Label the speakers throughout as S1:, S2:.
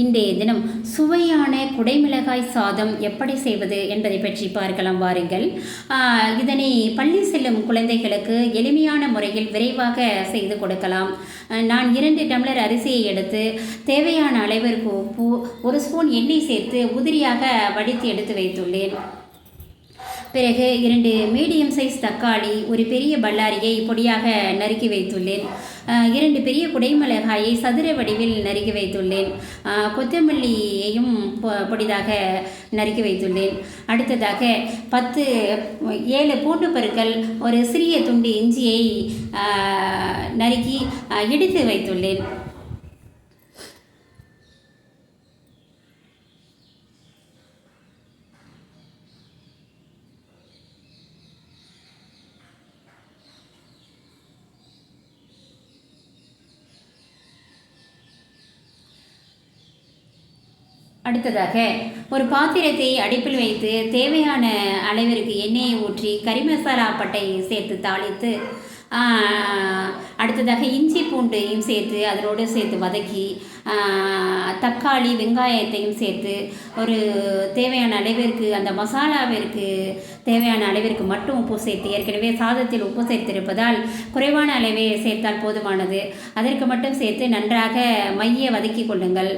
S1: இன்றைய தினம் சுவையான குடைமிளகாய் சாதம் எப்படி செய்வது என்பதை பற்றி பார்க்கலாம் வாருங்கள். இதனை பள்ளி செல்லும் குழந்தைகளுக்கு எளிமையான முறையில் விரைவாக செய்து கொடுக்கலாம். நான் இரண்டு டம்ளர் அரிசியை எடுத்து தேவையான அளவிற்கு உப்பு ஒரு ஸ்பூன் எண்ணெய் சேர்த்து உதிரியாக வடித்து எடுத்து வைத்துள்ளேன். பிறகு இரண்டு மீடியம் சைஸ் தக்காளி ஒரு பெரிய பல்லாரியை பொடியாக நறுக்கி வைத்துள்ளேன். இரண்டு பெரிய குடைமிளகாயை சதுர வடிவில் நறுக்கி வைத்துள்ளேன். கொத்தமல்லியையும் பொ- பொடிதாக நறுக்கி வைத்துள்ளேன். அடுத்ததாக பத்து ஏழு பூண்டு பருக்கள் ஒரு சிறிய துண்டு இஞ்சியை நறுக்கி இடித்து வைத்துள்ளேன். அடுத்ததாக ஒரு பாத்திரத்தை அடுப்பில் வைத்து தேவையான அளவிற்கு எண்ணெயை ஊற்றி கறி மசாலா பட்டையை சேர்த்து தாளித்து அடுத்ததாக இஞ்சி பூண்டையும் சேர்த்து அதனோடு சேர்த்து வதக்கி தக்காளி வெங்காயத்தையும் சேர்த்து ஒரு தேவையான அளவிற்கு அந்த மசாலாவிற்கு தேவையான அளவிற்கு மட்டும் உப்பு சேர்த்து ஏற்கனவே சாதத்தில் உப்பு சேர்த்திருப்பதால் குறைவான அளவே சேர்த்தால் போதுமானது. அதற்கு மட்டும் சேர்த்து நன்றாக மைய வதக்கி கொள்ளுங்கள்.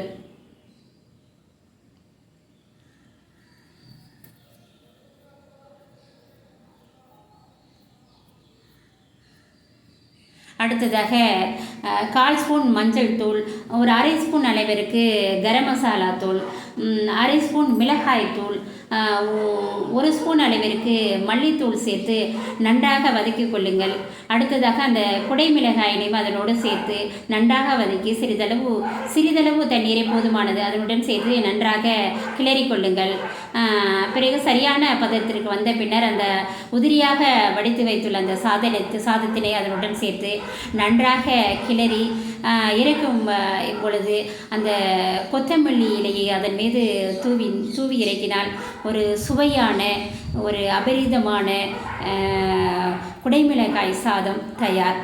S1: அடுத்ததாக கால் ஸ்பூன் மஞ்சள் தூள் ஒரு அரை ஸ்பூன் அளவிற்கு கரம் மசாலா தூள் அரை ஸ்பூன் மிளகாய்த்தூள் ஒரு ஸ்பூன் அளவிற்கு மல்லித்தூள் சேர்த்து நன்றாக வதக்கி கொள்ளுங்கள். அடுத்ததாக அந்த குடை மிளகாயினையும் அதனோடு சேர்த்து நன்றாக வதக்கி சிறிதளவு சிறிதளவு தண்ணீரை போதுமானது அதனுடன் சேர்த்து நன்றாக கிளறி கொள்ளுங்கள். பிறகு சரியான பதத்திற்கு வந்த பின்னர் அந்த உதிரியாக வடித்து வைத்துள்ள அந்த சாதனத்து சாதத்தினை அதனுடன் சேர்த்து நன்றாக கிளறி இறக்கும் இப்பொழுது அந்த கொத்தமல்லி இலையை அதன் மீது தூவி தூவி இறக்கினால் ஒரு சுவையான ஒரு அபரிதமான குடைமிளகாய் சாதம் தயார்.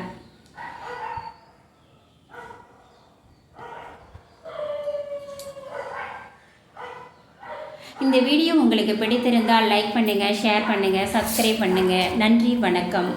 S1: இந்த வீடியோ உங்களுக்கு பிடித்திருந்தால் லைக் பண்ணுங்கள் ஷேர் பண்ணுங்கள் சப்ஸ்கிரைப் பண்ணுங்கள் நன்றி வணக்கம்.